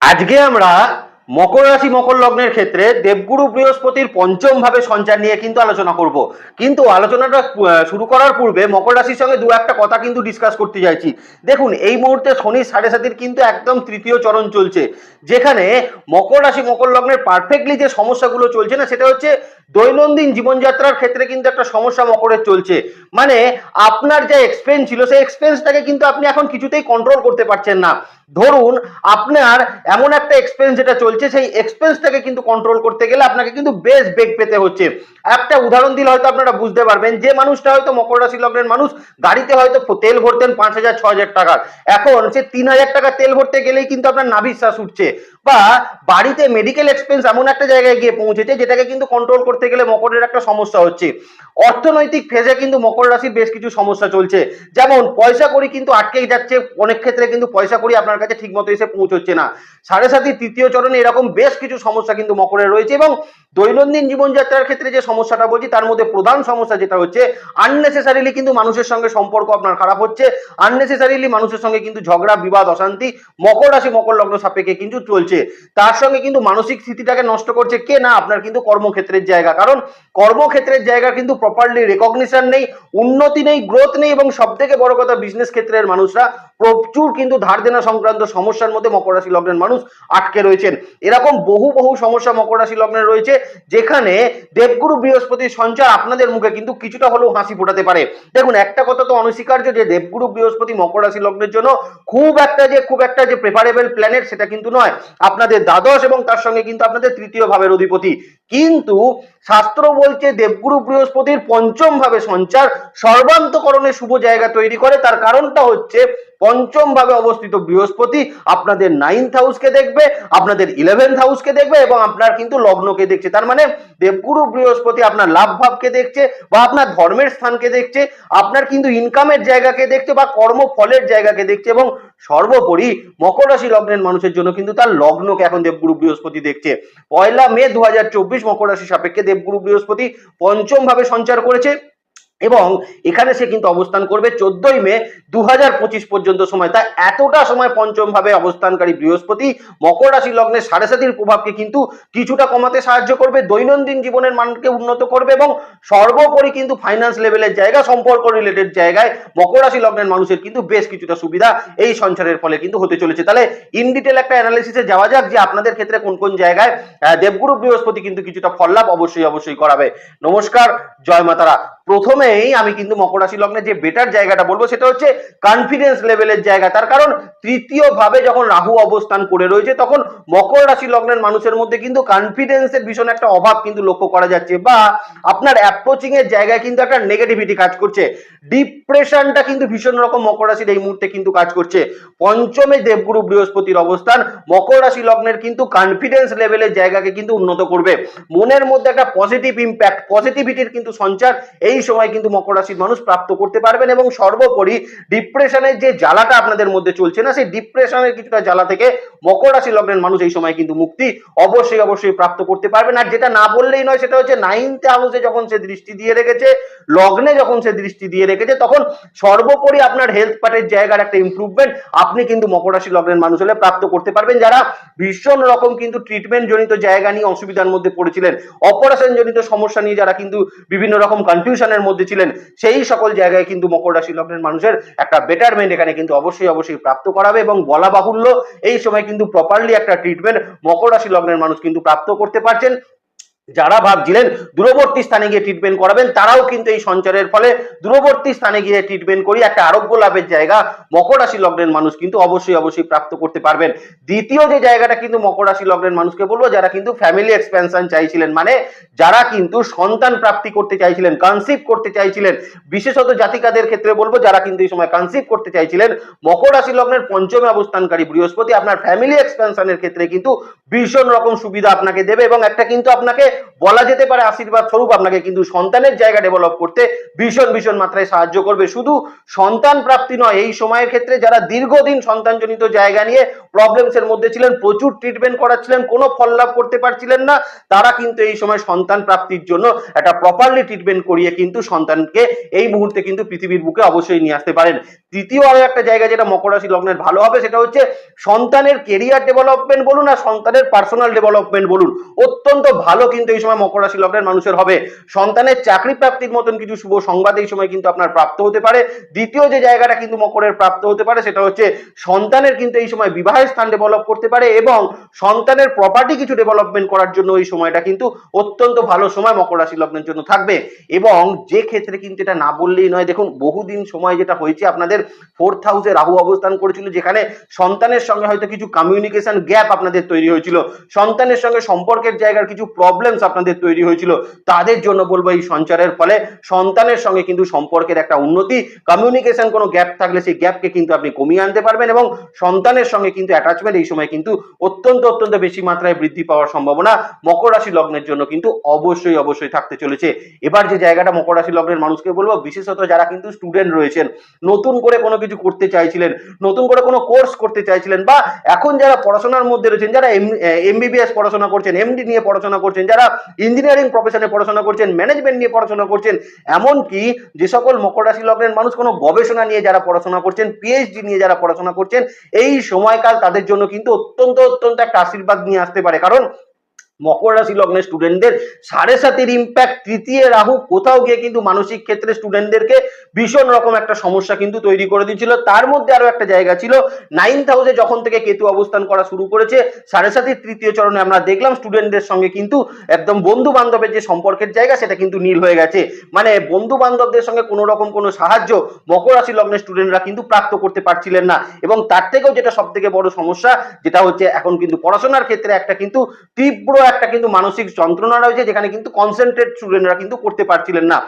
আজকে আমরা মকর রাশি, মকর লগ্নের ক্ষেত্রে দেবগুরু বৃহস্পতির পঞ্চম ভাবে সঞ্চার নিয়ে কিন্তু আলোচনা করব। কিন্তু আলোচনাটা শুরু করার পূর্বে মকর রাশির সঙ্গে দু একটা কথা কিন্তু ডিসকাস করতে চাইছি দেখুন, এই মুহূর্তে শনি সাড়ে সাতির কিন্তু একদম তৃতীয় চরণ চলছে, যেখানে মকর রাশি, মকর লগ্নের পারফেক্টলি যে সমস্যাগুলো চলছে না, সেটা হচ্ছে দৈনন্দিন জীবনযাত্রার ক্ষেত্রে কিন্তু একটা সমস্যা মকরের চলছে। মানে আপনার যে এক্সপেন্স ছিল, সেই এক্সপেন্সটাকে কিন্তু আপনি এখন কিছুতেই কন্ট্রোল করতে পারছেন না। ধরুন আপনার এমন একটা এক্সপেন্স যেটা চলছে, সেই এক্সপেন্সটাকে কিন্তু কন্ট্রোল করতে গেলে আপনাকে কিন্তু বেশ বেগ পেতে হচ্ছে। একটা উদাহরণ দিলে হয়তো আপনারা বুঝতে পারবেন, যে মানুষটা হয়তো মকর রাশি লগ্নের মানুষ, গাড়িতে হয়তো তেল ভরতেন পাঁচ হাজার, ছ হাজার টাকার এখন সে তিন হাজার টাকা তেল ভরতে গেলেই কিন্তু আপনার নাভিশ্বাস উঠছে। বা বাড়িতে মেডিকেল এক্সপেন্স এমন একটা জায়গায় গিয়ে পৌঁছেছে যেটাকে কিন্তু কন্ট্রোল করতে গেলে মকরের একটা সমস্যা হচ্ছে। অর্থনৈতিক ফেজে কিন্তু মকর রাশির বেশ কিছু সমস্যা চলছে। যেমন পয়সা করি কিন্তু আটকেই যাচ্ছে, অনেক ক্ষেত্রে কিন্তু পয়সা করি আপনার কাছে ঠিক মতো এসে পৌঁছচ্ছে না। সাড়ে সাতি তৃতীয় চরণে এরকম বেশ কিছু সমস্যা কিন্তু মকরের রয়েছে এবং দৈনন্দিন জীবনযাত্রার ক্ষেত্রে যে সমস্যাটা বলছি, তার মধ্যে প্রধান সমস্যা যেটা হচ্ছে আননেসেসারিলি কিন্তু মানুষের সঙ্গে সম্পর্ক আপনার খারাপ হচ্ছে আননেসেসারিলি মানুষের সঙ্গে কিন্তু ঝগড়া, বিবাদ, অশান্তি, মকর রাশি, মকর লগ্ন সাপেক্ষে কিন্তু চলছে। তার সঙ্গে কিন্তু মানসিক স্থিতিটাকে নষ্ট করছে কে না, আপনার কিন্তু কর্মক্ষেত্রের জায়গা। কারণ কর্মক্ষেত্রের জায়গা কিন্তু প্রপারলি রেকগনিশন নেই, উন্নতি নেই গ্রোথ নেই এবং সব থেকে বড় কথা বিজনেস ক্ষেত্রের মানুষরা প্রচুর কিন্তু ধার দেনা সংক্রান্ত সমস্যার মধ্যে মকর রাশি লগ্নের মানুষ আটকে রয়েছেন। এরকম বহু বহু সমস্যা মকর রাশি লগ্নের রয়েছে, যেখানে দেবগুরু বৃহস্পতির সঞ্চার আপনাদের মুখে কিন্তু কিছুটা হলেও হাসি ফোটাতে পারে। দেখুন, একটা কথা তো অনস্বীকার্য যে দেবগুরু বৃহস্পতি মকর রাশি লগ্নের জন্য খুব একটা যে, খুব একটা যে প্রেফারেবল প্ল্যানেট সেটা কিন্তু নয়। আপনাদের দ্বাদশ এবং তার সঙ্গে কিন্তু আপনাদের তৃতীয় ভাবের অধিপতি। কিন্তু শাস্ত্র বলছে দেবগুরু বৃহস্পতির পঞ্চম ভাবে সঞ্চার সর্বান্তকরণে শুভ জায়গা তৈরি করে। তার কারণটা হচ্ছে পঞ্চম ভাবে অবস্থিত বৃহস্পতি আপনাদের নাইন্থ হাউসকে দেখবে, আপনাদের ইলেভেন্থ হাউসকে দেখবে এবং আপনার কিন্তু লগ্নকে দেখছে। তার মানে দেবগুরু বৃহস্পতি আপনার লাভ ভাবকে দেখছে বা আপনার ধর্মের স্থানকে দেখছে, আপনার কিন্তু ইনকামের জায়গাকে দেখছে বা কর্মফলের জায়গাকে দেখছে এবং সর্বোপরি মকর রাশি লগ্নের মানুষের জন্য কিন্তু তার লগ্নকে এখন দেবগুরু বৃহস্পতি দেখছে। পয়লা মে দু হাজার চব্বিশ মকর রাশি সাপেক্ষে দেবগুরু বৃহস্পতি পঞ্চম ভাবে সঞ্চার করেছে। এবং এখানে সে কিন্তু অবস্থান করবে চোদ্দই মে দু হাজার পঁচিশ পর্যন্ত সময়। তা এতটা সময় পঞ্চম ভাবে অবস্থানকারী বৃহস্পতি মকর রাশি লগ্নের সাড়ে সাতির প্রভাবকে কিন্তু কিছুটা কমাতে সাহায্য করবে, দৈনন্দিন জীবনের মানকে উন্নত করবে এবং সর্বোপরি কিন্তু ফাইন্যান্স লেভেলের জায়গা, সম্পর্ক রিলেটেড জায়গায় মকর রাশি লগ্নের মানুষের কিন্তু বেশ কিছুটা সুবিধা এই সঞ্চারের ফলে কিন্তু হতে চলেছে। তাহলে ইন ডিটেল একটা অ্যানালিসিসে যাওয়া যাক যে আপনাদের ক্ষেত্রে কোন কোন জায়গায় দেবগুরু বৃহস্পতি কিন্তু কিছুটা ফল লাভ অবশ্যই অবশ্যই করাবে। নমস্কার, জয় মাতারা। প্রথমেই আমি কিন্তু মকর রাশি লগ্নের যে বেটার জায়গাটা বলব সেটা হচ্ছে কনফিডেন্স লেভেলের জায়গা। তার কারণ তৃতীয় ভাবে যখন রাহু অবস্থান করে রয়েছে, তখন মকর রাশি লগ্নের মানুষের মধ্যে কিন্তু কনফিডেন্সের ভীষণ একটা অভাব কিন্তু লক্ষ্য করা যাচ্ছে বা আপনার অ্যাপ্রোচিং এর জায়গায় কিন্তু একটা নেগেটিভিটি কাজ করছে। ডিপ্রেশনটা কিন্তু ভীষণ রকম মকর রাশির এই মুহূর্তে কিন্তু কাজ করছে। পঞ্চমে দেবগুরু বৃহস্পতির অবস্থান, মকর রাশি লগ্নের কিন্তু কনফিডেন্স লেভেলের জায়গাকে কিন্তু উন্নত করবে। মনের মধ্যে একটা পজিটিভ ইম্প্যাক্ট পজিটিভিটির কিন্তু সঞ্চার এই সময় মকর রাশির মানুষ প্রাপ্ত করতে পারবেন এবং সর্বোপরি ডিপ্রেশনের যে জ্বালাটা আপনাদের মধ্যে চলছে না, সেই ডিপ্রেশনের কিছুটা জ্বালা থেকে মকর রাশি লগ্নের মানুষ এই সময় কিন্তু মুক্তি অবশ্যই অবশ্যই প্রাপ্ত করতে পারবেন। আর যেটা না বললেই নয়, সেটা হচ্ছে নাইনথ হাউসে যখন সে দৃষ্টি দিয়ে রেখেছে, লগ্নে যখন সে দৃষ্টি দিয়ে রেখেছে, তখন সর্বোপরি আপনার হেলথ পার্টের জায়গার একটা ইমপ্রুভমেন্ট আপনি কিন্তু মকর রাশি লগ্নের মানুষ হলে প্রাপ্ত করতে পারবেন। যারা ভীষণ রকম কিন্তু ট্রিটমেন্ট জনিত জায়গা নিয়ে অসুবিধার মধ্যে পড়েছিলেন অপারেশন জনিত সমস্যা নিয়ে যারা কিন্তু বিভিন্ন রকম কনফিউশনের মধ্যে ছিলেন সেই সকল জায়গায় কিন্তু মকর রাশি লগ্নের মানুষের একটা বেটারমেন্ট এখানে কিন্তু অবশ্যই অবশ্যই প্রাপ্ত করাবে এবং বলা বাহুল্য, এই সময় কিন্তু প্রপারলি একটা ট্রিটমেন্ট মকর রাশি লগ্নের মানুষ কিন্তু প্রাপ্ত করতে পারছেন। যারা ভাবছিলেন দূরবর্তী স্থানে গিয়ে ট্রিটমেন্ট করাবেন, তারাও কিন্তু এই সঞ্চারের ফলে দূরবর্তী স্থানে গিয়ে ট্রিটমেন্ট করি একটা আরোগ্য লাভের জায়গা মকর রাশি লগ্নের মানুষ কিন্তু অবশ্যই অবশ্যই প্রাপ্ত করতে পারবেন। দ্বিতীয় যে জায়গাটা কিন্তু মকর রাশি লগ্নের মানুষকে বলব, যারা কিন্তু ফ্যামিলি এক্সপেনশন চাইছিলেন মানে যারা কিন্তু সন্তান প্রাপ্তি করতে চাইছিলেন কনসিভ করতে চাইছিলেন, বিশেষত জাতিকাদের ক্ষেত্রে বলব, যারা কিন্তু এই সময় কনসিভ করতে চাইছিলেন, মকর রাশি লগ্নের পঞ্চমে অবস্থানকারী বৃহস্পতি আপনার ফ্যামিলি এক্সপেনশনের ক্ষেত্রে কিন্তু ভীষণ রকম সুবিধা আপনাকে দেবে এবং একটা কিন্তু আপনাকে বলা যেতে পারে আশীর্বাদ স্বরূপ আপনাকে কিন্তু সন্তানের জায়গা ডেভেলপ করতে ভীষণ ভীষণ মাত্রায় সাহায্য করবে। শুধু সন্তান প্রাপ্তি নয়, এই সময়ের ক্ষেত্রে যারা দীর্ঘদিন সন্তানজনিত জায়গা নিয়ে প্রবলেমস এর মধ্যে ছিলেন, প্রচুর ট্রিটমেন্ট করাচ্ছিলেন, কোনো ফল লাভ করতে পারছিলেন না, তারা কিন্তু এই সময় সন্তান প্রাপ্তির জন্য একটা প্রপারলি ট্রিটমেন্ট করিয়ে কিন্তু সন্তানকে এই মুহূর্তে কিন্তু পৃথিবীর বুকে অবশ্যই নিয়ে আসতে পারেন। তৃতীয় আরও একটা জায়গা যেটা মকর রাশি লগ্নের ভালো হবে, সেটা হচ্ছে সন্তানের কেরিয়ার ডেভেলপমেন্ট বলুন আর সন্তানের পার্সোনাল ডেভেলপমেন্ট বলুন। অত্যন্ত ভালো কিন্তু এই সময় মকর রাশি লগ্নের মানুষের হবে। সন্তানের চাকরি প্রাপ্তির মতন কিছু শুভ সংবাদ এই সময় কিন্তু আপনার প্রাপ্ত হতে পারে। দ্বিতীয় যে জায়গাটা কিন্তু মকরের প্রাপ্ত হতে পারে, সেটা হচ্ছে সন্তানের কিন্তু এই সময় বিবাহের স্থান ডেভেলপ করতে পারে এবং সন্তানের প্রপার্টি কিছু ডেভেলপমেন্ট করার জন্য এই সময়টা কিন্তু অত্যন্ত ভালো সময় মকর রাশি লগ্নের জন্য থাকবে। এবং যে ক্ষেত্রে কিন্তু এটা না বললেই নয়, দেখুন বহুদিন সময় যেটা হয়েছে, আপনাদের ফোর্থ হাউসে রাহু অবস্থান করেছিল, যেখানে সন্তানের সঙ্গে হয়তো কিছু কমিউনিকেশন গ্যাপ আপনাদের তৈরি হয়েছিল। সন্তানের সঙ্গে সম্পর্কের জায়গার কিছু প্রবলেমস আপনাদের তৈরি হয়েছিল, তাদের জন্য বলব এই সঞ্চারের ফলে সন্তানের সঙ্গে কিন্তু সম্পর্কের একটা উন্নতি কমিউনিকেশন কোনো গ্যাপ থাকলে সেই গ্যাপকে কিন্তু আপনি কমিয়ে আনতে পারবেন এবং সন্তানের সঙ্গে কিন্তু অ্যাটাচমেন্ট এই সময় কিন্তু অত্যন্ত অত্যন্ত বেশি মাত্রায় বৃদ্ধি পাওয়ার সম্ভাবনা মকর রাশি লগ্নের জন্য কিন্তু অবশ্যই অবশ্যই থাকতে চলেছে। এবার যে জায়গাটা মকর রাশি লগ্নের মানুষকে বলব, বিশেষত যারা কিন্তু স্টুডেন্ট রয়েছেন, নতুন করে কোনো কিছু করতে চাইছিলেন, নতুন করে কোনো কোর্স করতে চাইছিলেন বা এখন যারা পড়াশোনার মধ্যে রয়েছেন, যারা এমবিবিএস পড়াশোনা করছেন এমডি নিয়ে পড়াশোনা করছেন যারা ইঞ্জিনিয়ারিং প্রফেশনে পড়াশোনা করছেন ম্যানেজমেন্ট নিয়ে পড়াশোনা করছেন, এমনকি যে সকল মকর রাশি লগ্নের মানুষ কোনো গবেষণা নিয়ে যারা পড়াশোনা করছেন পিএইচডি নিয়ে যারা পড়াশোনা করছেন, এই সময়কাল তাদের জন্য কিন্তু অত্যন্ত অত্যন্ত একটা আশীর্বাদ নিয়ে আসতে পারে। কারণ মকর রাশি লগ্নের স্টুডেন্টদের সাড়ে সাতের ইম্প্যাক্ট তৃতীয় রাহু কোথাও গিয়ে কিন্তু মানসিক ক্ষেত্রে স্টুডেন্টদেরকে ভীষণ রকম একটা সমস্যা কিন্তু তৈরি করে দিয়েছিল তার মধ্যে আরও একটা জায়গা ছিল নাইন্থ হাউসে যখন থেকে কেতু অবস্থান করা শুরু করেছে, সাড়ে সাতের তৃতীয় চরণে আমরা দেখলাম স্টুডেন্টদের সঙ্গে কিন্তু একদম বন্ধু বান্ধবের যে সম্পর্কের জায়গা সেটা কিন্তু নীল হয়ে গেছে। মানে বন্ধু বান্ধবদের সঙ্গে কোনো রকম কোনো সাহায্য মকর রাশি লগ্নের স্টুডেন্টরা কিন্তু প্রাপ্ত করতে পারছিলেন না। এবং তার থেকেও যেটা সব থেকে বড় সমস্যা, যেটা হচ্ছে এখন কিন্তু পড়াশোনার ক্ষেত্রে একটা কিন্তু তীব্র একটা কিন্তু মানসিক যন্ত্রণা রয়েছে, যেখানে কিন্তু কনসেন্ট্রেট স্টুডেন্টরা কিন্তু করতে পারছিলেন না।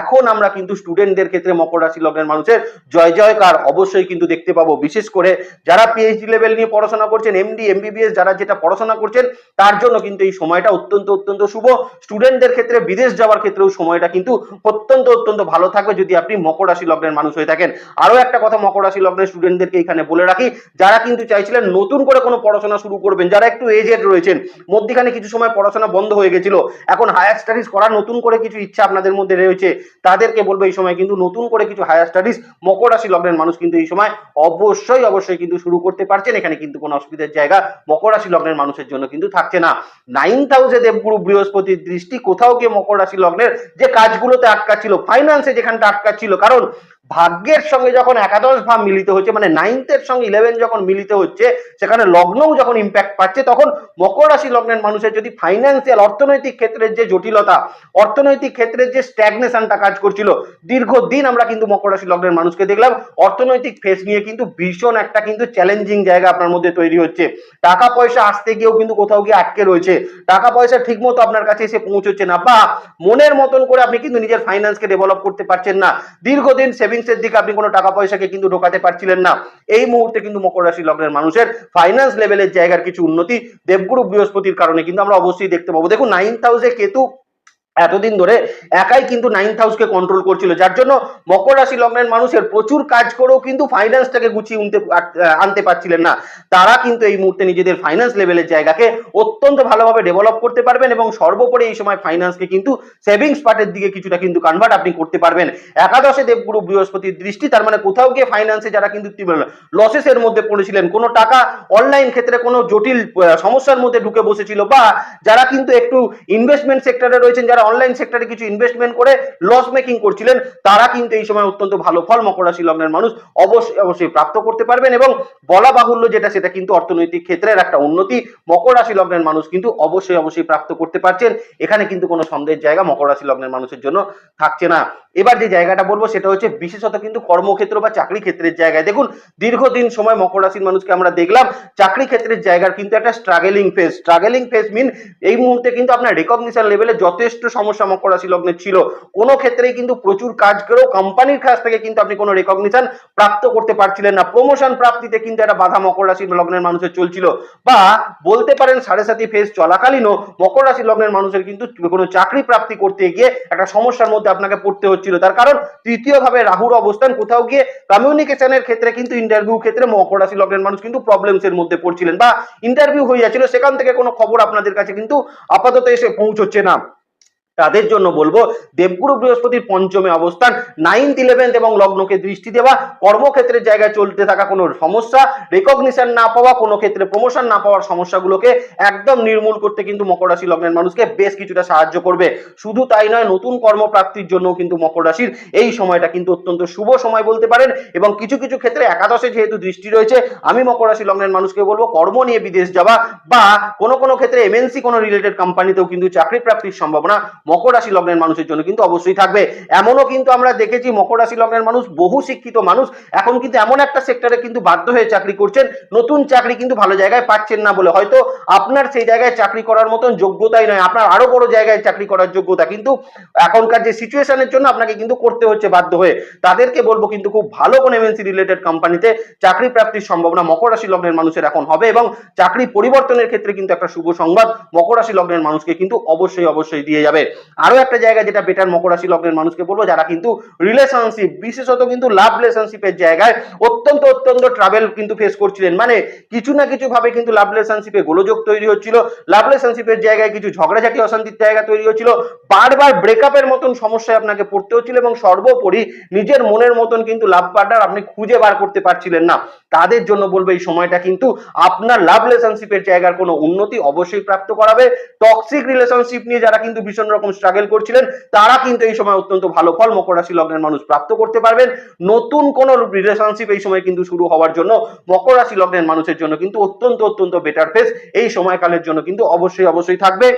এখন আমরা কিন্তু স্টুডেন্টদের ক্ষেত্রে মকর রাশি লগ্নের মানুষের জয় জয়কার অবশ্যই কিন্তু দেখতে পাবো। বিশেষ করে যারা পিএইচডি লেভেল নিয়ে পড়াশোনা করছেন এমডি এমবিবিএস যারা যেটা পড়াশোনা করছেন, তার জন্য কিন্তু এই সময়টা অত্যন্ত অত্যন্ত শুভ। স্টুডেন্টদের ক্ষেত্রে বিদেশ যাওয়ার ক্ষেত্রেও সময়টা কিন্তু অত্যন্ত অত্যন্ত ভালো থাকবে যদি আপনি মকর রাশি লগ্নের মানুষ হয়ে থাকেন। আরও একটা কথা মকর রাশি লগ্নের স্টুডেন্টদেরকে এখানে বলে রাখি, যারা কিন্তু চাইছিলেন নতুন করে কোনো পড়াশোনা শুরু করবেন, যারা একটু এজেড রয়েছেন, মধ্যখানে কিছু সময় পড়াশোনা বন্ধ হয়ে গেছিল। এখন হায়ার স্টাডিজ করার নতুন করে কিছু ইচ্ছা আপনাদের মধ্যে রয়েছে, তাদেরকে বলব এই সময় কিন্তু নতুন করে কিছু হায়ার স্টাডিজ মকর রাশি লগ্নের মানুষ কিন্তু এই সময় অবশ্যই অবশ্যই কিন্তু শুরু করতে পারছেন। এখানে কিন্তু কোনো অসুবিধার জায়গা মকর রাশি লগ্নের মানুষের জন্য কিন্তু থাকছে না। নাইন্থ হাউসে দেবগুরু বৃহস্পতির দৃষ্টি, কোথাও গিয়ে মকর রাশি লগ্নের যে কাজগুলোতে আটকা ছিল ফাইন্যান্সে যেখানটা আটকা ছিল, কারণ ভাগ্যের সঙ্গে যখন একাদশ ভাব মিলিত হচ্ছে মানে নাইনথের সঙ্গে ইলেভেন যখন মিলিত হচ্ছে, সেখানে লগ্নও যখন ইম্প্যাক্ট পাচ্ছে, তখন মকর রাশি লগ্নের মানুষের যদি ফাইন্যান্সিয়াল অর্থনৈতিক ক্ষেত্রের যে জটিলতা, অর্থনৈতিক ক্ষেত্রের যে স্ট্যাগনেশনটা কাজ করছিল, দীর্ঘদিন আমরা কিন্তু মকর রাশি লগ্নের মানুষকে দেখলাম, অর্থনৈতিক ফেস নিয়ে কিন্তু ভীষণ একটা কিন্তু চ্যালেঞ্জিং জায়গা আপনার মধ্যে তৈরি হচ্ছে। টাকা পয়সা আসতে গিয়েও কিন্তু কোথাও গিয়ে আটকে রয়েছে। টাকা পয়সা ঠিক মতো আপনার কাছে এসে পৌঁছচ্ছে না, বা মনের মতন করে আপনি কিন্তু নিজের ফাইন্যান্সকে ডেভেলপ করতে পারছেন না। দীর্ঘদিন সেভিংসের দিকে আপনি কোনো টাকা পয়সাকে কিন্তু ঢোকাতে পারছিলেন না। এই মুহূর্তে কিন্তু মকর রাশি লগ্নের মানুষের ফাইন্যান্স লেভেলের জায়গার কিছু উন্নতি দেবগুরু বৃহস্পতির কারণে কিন্তু আমরা অবশ্যই দেখতে পাবো। দেখুন নাইন্থ হাউসে কেতু এতদিন ধরে একাই কিন্তু নাইন্থ হাউসকে কন্ট্রোল করছিল, যার জন্য মকর রাশি লগ্নের মানুষের প্রচুর কাজ করেও কিন্তু ফাইন্যান্সটাকে গুছিয়ে উনতে, আনতে পারছিলেন না। তারা কিন্তু এই মুহূর্তে নিজেদের ফাইন্যান্স লেভেলের জায়গাকে অত্যন্ত ভালোভাবে ডেভেলপ করতে পারবেন এবং সর্বোপরি এই সময় ফাইন্যান্সকে কিন্তু সেভিংস পার্টের দিকে কিছুটা কিন্তু কনভার্ট আপনি করতে পারবেন। একাদশে দেবগুরু বৃহস্পতির দৃষ্টি, তার মানে কোথাও গিয়ে ফাইন্যান্সে যারা কিন্তু লসেসের মধ্যে পড়েছিলেন, কোনো টাকা অনলাইন ক্ষেত্রে কোনো জটিল সমস্যার মধ্যে ঢুকে বসেছিল বা যারা কিন্তু একটু ইনভেস্টমেন্ট সেক্টরে রয়েছেন, যারা অনলাইন সেক্টরে কিছু ইনভেস্টমেন্ট করে লস মেকিং করছিলেন, তারা কিন্তু এই সময় অত্যন্ত ভালো ফল মকরাশি লগ্নের মানুষ অবশ্যই অবশ্যই প্রাপ্ত করতে পারবেন এবং বলা বাহুল্য যেটা, সেটা কিন্তু অর্থনৈতিক ক্ষেত্রের একটা উন্নতি। মকর রাশি লগ্নের মানুষ কিন্তু অবশ্যই অবশ্যই প্রাপ্ত করতে পারছেন। এখানে কিন্তু কোনো সন্দেহের জায়গা মকর রাশি লগ্নের মানুষের জন্য থাকছে না। এবার যে জায়গাটা বলব সেটা হচ্ছে বিশেষত কিন্তু কর্মক্ষেত্র বা চাকরি ক্ষেত্রের জায়গায়। দেখুন, দীর্ঘদিন সময় মকর রাশির মানুষকে আমরা দেখলাম, চাকরি ক্ষেত্রের জায়গার কিন্তু একটা স্ট্রাগেলিং ফেজ স্ট্রাগেলিং ফেজ মিন এই মুহূর্তে কিন্তু আপনার রেকগনিশন লেভেলে যথেষ্ট সমস্যা মকর রাশি লগ্নের ছিল। কোনো ক্ষেত্রেই কিন্তু প্রচুর কাজ করেও কোম্পানির কাছ থেকে কিন্তু আপনি কোনো রেকগনিশন প্রাপ্ত করতে পারছিলেন না। প্রমোশন প্রাপ্তিতে কিন্তু একটা বাধা মকর রাশি লগ্নের মানুষের চলছিল। বা বলতে পারেন সাড়ে সাতি ফেজ চলাকালীনও মকর রাশি লগ্নের মানুষের কিন্তু কোনো চাকরি প্রাপ্তি করতে গিয়ে একটা সমস্যার মধ্যে আপনাকে পড়তে হচ্ছিল তার কারণ তৃতীয় ভাবে রাহুর অবস্থান, কোথাও গিয়ে কমিউনিকেশনের ক্ষেত্রে কিন্তু ইন্টারভিউ ক্ষেত্রে মকর রাশি লগ্নের মানুষ কিন্তু প্রবলেমস এর মধ্যে পড়ছিলেন বা ইন্টারভিউ হয়ে যাচ্ছিল, সেখান থেকে কোনো খবর আপনাদের কাছে কিন্তু আপাতত এসে পৌঁছচ্ছে না। তাদের জন্য বলব, দেবগুরু বৃহস্পতির পঞ্চমে অবস্থান নাইনথ ইলেভেন্থ এবং লগ্নকে দৃষ্টি দেওয়া, কর্মক্ষেত্রের জায়গায় চলতে থাকা কোনো সমস্যা রেকগনিশন না পাওয়া, কোনো ক্ষেত্রে প্রমোশন না পাওয়ার সমস্যাগুলোকে একদম নির্মূল করতে কিন্তু মকর রাশি লগ্নের মানুষকে বেশ কিছুটা সাহায্য করবে। শুধু তাই নয়, নতুন কর্মপ্রাপ্তির জন্য কিন্তু মকর রাশির এই সময়টা কিন্তু অত্যন্ত শুভ সময় বলতে পারেন এবং কিছু কিছু ক্ষেত্রে একাদশে যেহেতু দৃষ্টি রয়েছে, আমি মকর রাশি লগ্নের মানুষকে বলব, কর্ম নিয়ে বিদেশ যাওয়া বা কোনো কোনো ক্ষেত্রে এমএনসি কোনো রিলেটেড কোম্পানিতেও কিন্তু চাকরি প্রাপ্তির সম্ভাবনা মকর রাশি লগ্নের মানুষের জন্য কিন্তু অবশ্যই থাকবে। এমনও কিন্তু আমরা দেখেছি মকর রাশি লগ্নের মানুষ, বহু শিক্ষিত মানুষ, এখন কিন্তু এমন একটা সেক্টরে কিন্তু বাধ্য হয়ে চাকরি করছেন, নতুন চাকরি কিন্তু ভালো জায়গায় পাচ্ছেন না বলে। হয়তো আপনার সেই জায়গায় চাকরি করার মতন যোগ্যতাই নয়, আপনার আরও বড় জায়গায় চাকরি করার যোগ্যতা, কিন্তু এখনকার যে সিচুয়েশনের জন্য আপনাকে কিন্তু করতে হচ্ছে বাধ্য হয়ে। তাদেরকে বলব কিন্তু খুব ভালো কোনো এমএনসি রিলেটেড কোম্পানিতে চাকরি প্রাপ্তির সম্ভাবনা মকর রাশি লগ্নের মানুষের এখন হবে এবং চাকরি পরিবর্তনের ক্ষেত্রে কিন্তু একটা শুভ সংবাদ মকর রাশি লগ্নের মানুষকে কিন্তু অবশ্যই অবশ্যই দিয়ে যাবে। আরও একটা জায়গা যেটা বেটার মকর রাশি লগ্নের মানুষকে বলব, যারা কিন্তু রিলেশনশিপ বিশেষত কিন্তু লাভ রিলেশনশিপের জায়গায় অত্যন্ত অত্যন্ত ট্রাভেল কিন্তু ফেস করছিলেন। মানে কিছু না কিছু ভাবে কিন্তু লাভ রিলেশনশিপে গোলযোগ তৈরি হচ্ছিল লাভ রিলেশনশিপের জায়গায় কিছু ঝগড়াঝাটি, অশান্তির জায়গা তৈরি হচ্ছিল, বারবার ব্রেকআপের মতন সমস্যায় আপনাকে পড়তে হচ্ছিল এবং সর্বোপরি নিজের মনের মতন কিন্তু লাভ পার্টনার আপনি খুঁজে বার করতে পারছিলেন না। তাদের জন্য বলব এই সময়টা কিন্তু আপনার লাভ রিলেশনশিপের জায়গার কোনো উন্নতি অবশ্যই প্রাপ্ত করাবে। টক্সিক রিলেশনশিপ নিয়ে যারা কিন্তু ভীষণ স্ট্রাগল করছিলেন, তারা কিন্তু এই সময় অত্যন্ত ভালো ফল মকর রাশি লগ্নের মানুষ প্রাপ্ত করতে পারবেন। নতুন কোন রিলেশনশিপ এই সময় কিন্তু শুরু হওয়ার জন্য মকর রাশি লগ্নের মানুষের জন্য কিন্তু অত্যন্ত অত্যন্ত বেটার ফেস এই সময়কালের জন্য কিন্তু অবশ্যই অবশ্যই থাকবে।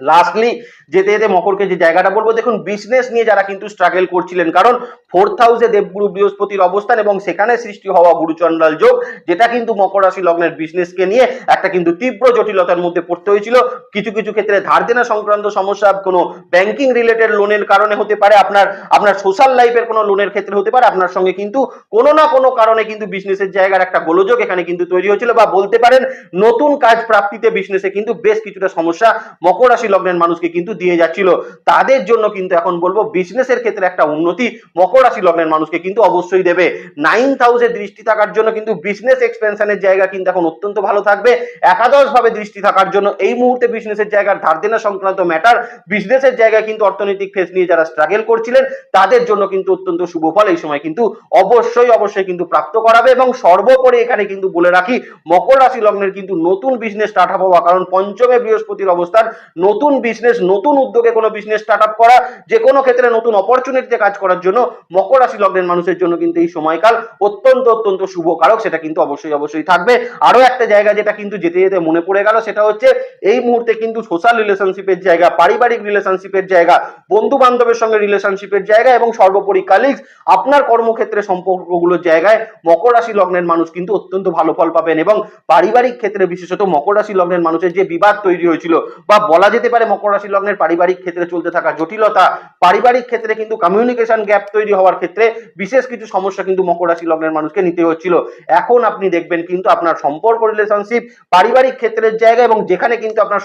লাস্টলি যেতে যেতে মকরকে যে জায়গাটা বলব, দেখুন বিজনেস নিয়ে যারা কিন্তু স্ট্রাগল করছিলেন, কারণ ফোর্থ হাউসে দেবগুরু বৃহস্পতির অবস্থান এবং সেখানে সৃষ্টি হওয়া গুরুচন্ডাল যোগ, যেটা কিন্তু মকর রাশি লগ্নের বিজনেসকে নিয়ে একটা কিন্তু তীব্র জটিলতার মধ্যে পড়তে হয়েছিল। কিছু কিছু ক্ষেত্রে ধার দেনা সংক্রান্ত সমস্যা, কোনো ব্যাংকিং রিলেটেড লোনের কারণে হতে পারে, আপনার আপনার সোশ্যাল লাইফের কোনো লোনের ক্ষেত্রে হতে পারে, আপনার সঙ্গে কিন্তু কোনো না কোনো কারণে কিন্তু বিজনেসের জায়গার একটা গোলযোগ এখানে কিন্তু তৈরি হয়েছিল বা বলতে পারেন, নতুন কাজ প্রাপ্তিতে বিজনেসে কিন্তু বেশ কিছুটা সমস্যা মকর রাশি লগ্নের মানুষকে কিন্তু দিয়ে যাচ্ছিল। তাদের জন্য কিন্তু এখন বলব বিজনেসের ক্ষেত্রে একটা উন্নতি মকর রাশি লগ্নের মানুষকে কিন্তু অবশ্যই দেবে। নাইন্থ হাউসে দৃষ্টি থাকার জন্য কিন্তু বিজনেস এক্সপেনশনের জায়গা কিন্তু এখন অত্যন্ত ভালো থাকবে। একাদশ ভাবে দৃষ্টি থাকার জন্য এই মুহূর্তে বিজনেসের জায়গার ধার দেনা সংক্রান্ত ম্যাটার বিজনেসের জায়গায় কিন্তু অর্থনৈতিক ফেস নিয়ে যারা স্ট্রাগল করছিলেন, তাদের জন্য কিন্তু অত্যন্ত শুভ ফল এই সময় কিন্তু অবশ্যই অবশ্যই কিন্তু প্রাপ্ত করাবে এবং সর্বোপরি এখানে কিন্তু বলে রাখি, মকর রাশি লগ্নের কিন্তু নতুন বিজনেস স্টার্ট আপ হওয়া, কারণ পঞ্চমে বৃহস্পতির অবস্থান নতুন বিজনেস নতুন উদ্যোগে কোনো বিজনেস স্টার্ট আপ করা, যে কোনো ক্ষেত্রে নতুন অপরচুনিটিতে কাজ করার জন্য মকর রাশি লগ্নের মানুষের জন্য কিন্তু এই সময়কাল অত্যন্ত অত্যন্ত শুভ কারক সেটা কিন্তু অবশ্যই অবশ্যই থাকবে। আরও একটা জায়গা যেটা কিন্তু যেতে যেতে মনে পড়ে গেল, সেটা হচ্ছে এই মুহূর্তে কিন্তু সোশ্যাল রিলেশনশিপের জায়গা, পারিবারিক রিলেশনশিপের জায়গা বন্ধু বান্ধবের সঙ্গে রিলেশনশিপের জায়গা এবং সর্বোপরি কালিগস আপনার কর্মক্ষেত্রে সম্পর্কগুলোর জায়গায় মকর রাশি লগ্নের মানুষ কিন্তু অত্যন্ত ভালো ফল পাবেন এবং পারিবারিক ক্ষেত্রে বিশেষত মকর রাশি লগ্নের মানুষের যে বিবাদ তৈরি হয়েছিল বা বলা যেতে পারে মকর রাশি লগ্নের পারিবারিক ক্ষেত্রে চলতে থাকা জটিলতা। পারিবারিক ক্ষেত্রে কিন্তু কমিউনিকেশন গ্যাপ তৈরি হওয়ার ক্ষেত্রে বিশেষ কিছু সমস্যা কিন্তু মকর রাশি লগ্নের মানুষকে নিতে হচ্ছিল। এখন আপনি দেখবেন কিন্তু আপনার সম্পর্ক রিলেশনশিপ পারিবারিক ক্ষেত্রের জায়গা এবং যেখানে কিন্তু আপনার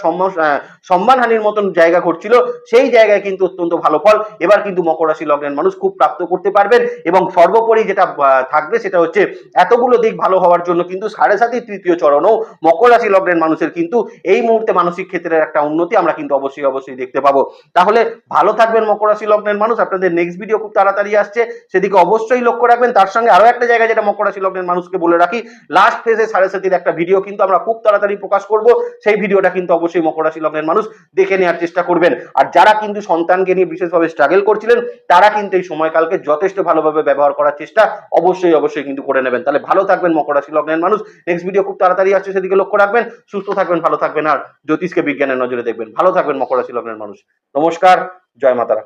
সম্মানহানির মতন জায়গা ঘটছিল, সেই জায়গায় কিন্তু অত্যন্ত ভালো ফল। এবার কিন্তু মকর রাশি লগ্নের মানুষ খুব প্রাপ্ত করতে পারবেন এবং সর্বোপরি যেটা থাকবে সেটা হচ্ছে এতগুলো দিক ভালো হওয়ার জন্য কিন্তু সাড়ে সাতই তৃতীয় চরণও মকর রাশি লগ্নের মানুষের কিন্তু এই মুহূর্তে মানসিক ক্ষেত্রের একটা উন্নতি আমরা কিন্তু অবশ্যই অবশ্যই দেখতে পাবো। তাহলে ভালো থাকবেন মকর রাশি লগ্নের মানুষ। আপনাদের নেক্সট ভিডিও খুব তাড়াতাড়ি আসছে। সেদিকে অবশ্যই লক্ষ্য রাখবেন। তার সঙ্গে আরও একটা জায়গায় যেটা মকর রাশি লগ্নের মানুষকে বলে রাখি লাস্ট ফেজে সাড়ে সাতির একটা ভিডিও কিন্তু আমরা খুব তাড়াতাড়ি প্রকাশ করব। সেই ভিডিওটা কিন্তু অবশ্যই মকর রাশি লগ্নের মানুষ দেখে নেওয়ার চেষ্টা করবেন। আর যারা কিন্তু সন্তানকে নিয়ে বিশেষভাবে স্ট্রাগল করছিলেন, তারা কিন্তু এই সময়কালকে যথেষ্ট ভালোভাবে ব্যবহার করার চেষ্টা অবশ্যই অবশ্যই কিন্তু করে নেবেন। তাহলে ভালো থাকবেন মকর রাশি লগ্নের মানুষ। নেক্সট ভিডিও খুব তাড়াতাড়ি আসছে, সেদিকে লক্ষ্য রাখবেন। সুস্থ থাকবেন, ভালো থাকবেন। আর জ্যোতিষকে বিজ্ঞানের নজরে দেখবেন। ভালো থাকবেন মকর রাশি লগ্নের মানুষ। নমস্কার জয় মাতারা।